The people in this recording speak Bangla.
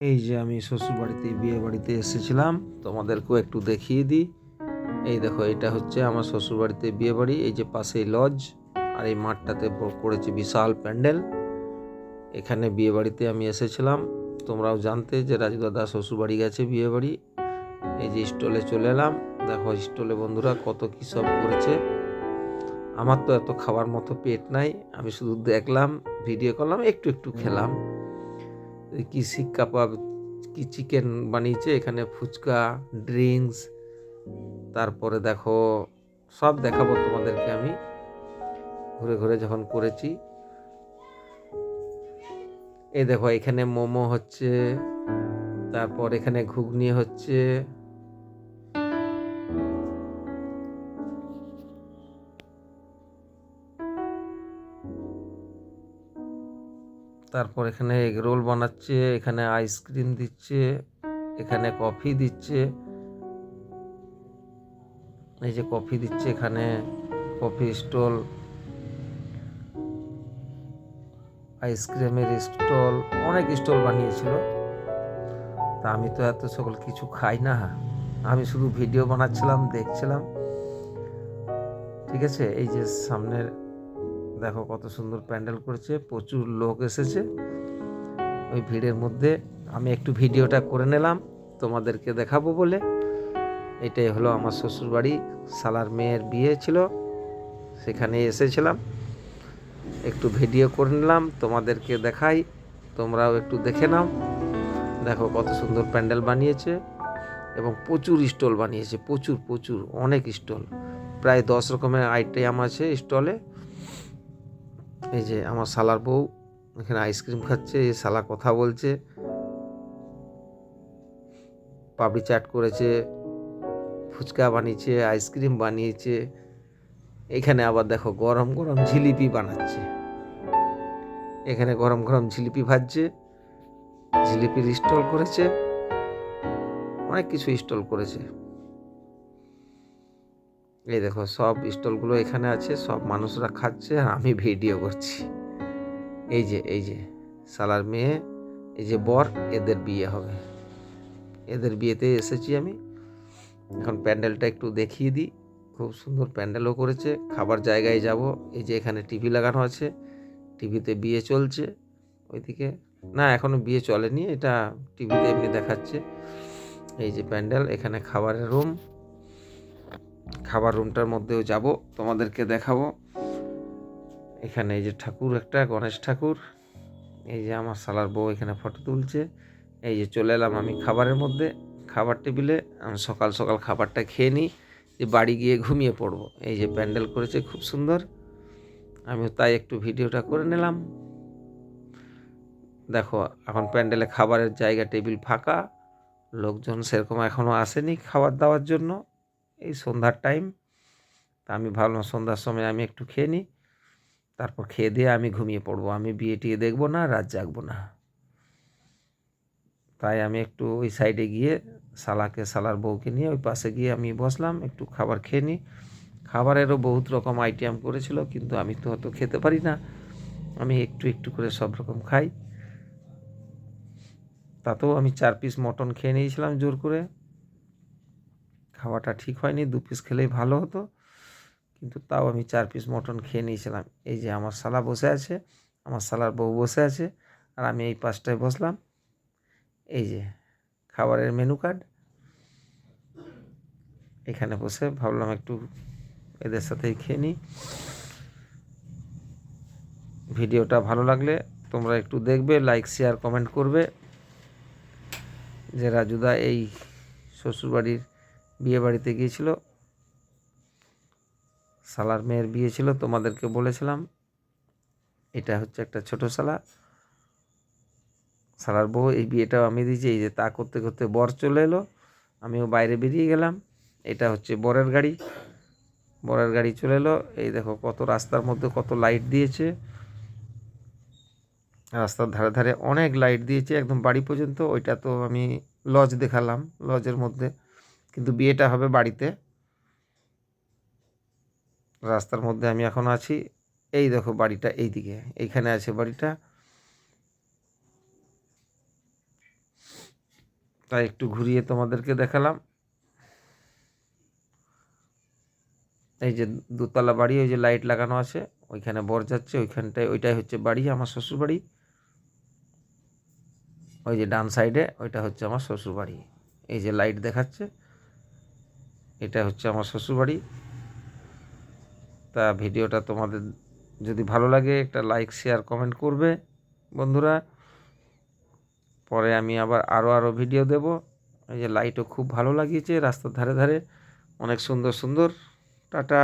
এই যে আমি শ্বশুর বাড়িতে বিয়ে বাড়িতে এসেছিলাম। তোমাদেরকেও একটু দেখিয়ে দিই। এই দেখো, এটা হচ্ছে আমার শ্বশুর বাড়িতে বিয়ে বাড়ি এই যে পাশেই লজ আর এই মাঠটাতে প- করেছে বিশাল প্যান্ডেল। এখানে বিয়ে বাড়িতে আমি এসেছিলাম। তোমরাও জানতে যে রাজু দাদা শ্বশুর বাড়ি গেছে বিয়ে বাড়ি এই যে স্টলে চলে এলাম। দেখো স্টলে বন্ধুরা কত কী সব করেছে। আমার তো এত খাবার মতো পেট নাই। আমি শুধু দেখলাম ভিডিও করলাম, একটু একটু খেলাম। কি শিক কাবাব কি চিকেন বানিয়েছে? এখানে ফুচকা ড্রিঙ্কস তারপরে দেখো, সব দেখাবো তোমাদেরকে আমি। ঘুরে ঘুরে যখন করেছি। এই দেখো, এখানে মোমো হচ্ছে, তারপর এখানে ঘুগনি হচ্ছে। তারপর এখানে এগ রোল বানাচ্ছে, এখানে আইসক্রিম দিচ্ছে, এখানে কফি দিচ্ছে। এই যে কফি দিচ্ছে এখানে কফি স্টল আইসক্রিমের স্টল অনেক স্টল বানিয়েছিল। তা আমি তো এত সকল কিছু খাই না। আমি শুধু ভিডিও বানাচ্ছিলাম, দেখছিলাম। ঠিক আছে? এই যে সামনের দেখো কত সুন্দর প্যান্ডেল করেছে, প্রচুর লোক এসেছে। ওই ভিড়ের মধ্যে আমি একটু ভিডিওটা করে নিলাম, তোমাদেরকে দেখাবো বলে। এটাই হলো আমার শ্বশুরবাড়ি, সালার মেয়ের বিয়ে ছিল, সেখানে এসেছিলাম। একটু ভিডিও করে নিলাম, তোমাদেরকে দেখাই, তোমরাও একটু দেখে নাও। দেখো কত সুন্দর প্যান্ডেল বানিয়েছে এবং প্রচুর স্টল বানিয়েছে, প্রচুর প্রচুর, অনেক স্টল। প্রায় দশ রকমের আইটেম আছে স্টলে। এই যে আমার শালার বউ এখানে আইসক্রিম খাচ্ছে, এই শালা কথা বলছে। পাপড়ি চাট করেছে, ফুচকা বানিয়েছে, আইসক্রিম বানিয়েছে। এখানে আবার দেখো গরম গরম জিলিপি বানাচ্ছে। এখানে গরম গরম জিলিপি ভাজছে জিলিপির স্টল করেছে, অনেক কিছু স্টল করেছে। এই দেখো, সব স্টলগুলো এখানে আছে, সব মানুষরা খাচ্ছে আর আমি ভিডিও করছি। এই যে এই যে, সালার মেয়ে, এই যে বর, এদের বিয়ে হবে। এদের বিয়েতে এসেছি আমি। এখন প্যান্ডেলটা একটু দেখিয়ে দিই। খুব সুন্দর প্যান্ডেলও করেছে। খাবার জায়গায় যাব। এই যে এখানে টিভি লাগানো আছে। টিভিতে বিয়ে চলছে। ওইদিকে, না এখনও বিয়ে চলেনি। এটা টিভিতে এমনি দেখাচ্ছে। এই যে প্যান্ডেল, এখানে খাবারের রুম। খাবার রুমটার মধ্যেও যাব, তোমাদেরকে দেখাবো। এখানে এই যে ঠাকুর একটা, গণেশ ঠাকুর। এই যে আমার সালার বউ এখানে ফটো তুলছে। এই যে চলে এলাম আমি খাবারের মধ্যে। খাবার টেবিলে আমি সকাল সকাল খাবারটা খেয়ে নিই, যে বাড়ি গিয়ে ঘুমিয়ে পড়ব। এই যে প্যান্ডেল করেছে, খুব সুন্দর। আমি তাই একটু ভিডিওটা করে নিলাম। দেখো, এখন প্যান্ডেলে খাবারের জায়গা টেবিল ফাঁকা। লোকজন সেরকম এখনও আসেনি খাবার দাওয়ার জন্য। এই সন্ধ্যার টাইম তা আমি ভাবলাম সন্ধ্যার সময় আমি একটু খেয়ে নিই। তারপর খেয়ে দিয়ে আমি ঘুমিয়ে পড়ব। আমি বিয়ে টিয়ে দেখব না, রাত জাগবো না। তাই আমি একটু ওই সাইডে গিয়ে শালাকে, শালার বউকে নিয়ে ওই পাশে গিয়ে আমি বসলাম, একটু খাবার খেয়ে নিই। খাবারেরও বহুত রকম আইটেম করেছিল, কিন্তু আমি তো অত খেতে পারি না। আমি একটু একটু করে সব রকম খাই। তাতেও আমি চার পিস মটন খেয়ে নিয়েছিলাম জোর করে। খাওয়াটা ঠিক হয়নি, দু পিস খেলেই ভালো হতো। কিন্তু তাও আমি চার পিস মটন খেয়ে নিয়েছিলাম। এই যে আমার শালা বসে আছে, আমার শালার বউ বসে আছে, আর আমি এই পাশটায় বসলাম। এই যে খাবারের মেনু কার্ড এখানে বসে ভাবলাম একটু এদের সাথেই খেয়ে নিই। ভিডিওটা ভালো লাগলে তোমরা একটু দেখবে লাইক শেয়ার কমেন্ট করবে। যে রাজুদা এই শ্বশুরবাড়ির বিয়ে বাড়িতে গিয়েছিল। শালার মেয়ের বিয়ে ছিল, তোমাদেরকে বলেছিলাম। এটা হচ্ছে একটা ছোট শালা। শালার বউ, এই বিয়েটাও আমি দিয়েছি, এই যে তা করতে করতে বর চলে এলো। আমিও বাইরে বেরিয়ে গেলাম। এটা হচ্ছে বরের গাড়ি। বরের গাড়ি চলে এলো। এই দেখো কত রাস্তার মধ্যে কত লাইট দিয়েছে। রাস্তার ধারে ধারে অনেক লাইট দিয়েছে, একদম বাড়ি পর্যন্ত। ওইটা তো আমি লজ দেখালাম, লজের মধ্যে। কিন্তু বিয়েটা হবে বাড়িতে। রাস্তার মধ্যে আমি এখন আছি। এই দেখো বাড়িটা এইদিকে, এইখানে আছে বাড়িটা। তাই একটু ঘুরিয়ে তোমাদেরকে দেখালাম। এই যে দোতলা বাড়ি, ওই যে লাইট লাগানো আছে, ওইখানে বর যাচ্ছে, ওইখানটায়, ওইটাই হচ্ছে বাড়ি, আমার শ্বশুর বাড়ি ওই যে ডান সাইডে, ওইটা হচ্ছে আমার শ্বশুর বাড়ি এই যে লাইট দেখাচ্ছে। এটা হচ্ছে আমার শ্বশুরবাড়ি। তা ভিডিওটা তোমাদের যদি ভালো লাগে একটা লাইক শেয়ার কমেন্ট করবে বন্ধুরা। পরে আমি আবার আরও আরও ভিডিও দেব। এই যে লাইটও খুব ভালো লাগিয়েছে রাস্তার ধারে ধারে। অনেক সুন্দর সুন্দর। টাটা।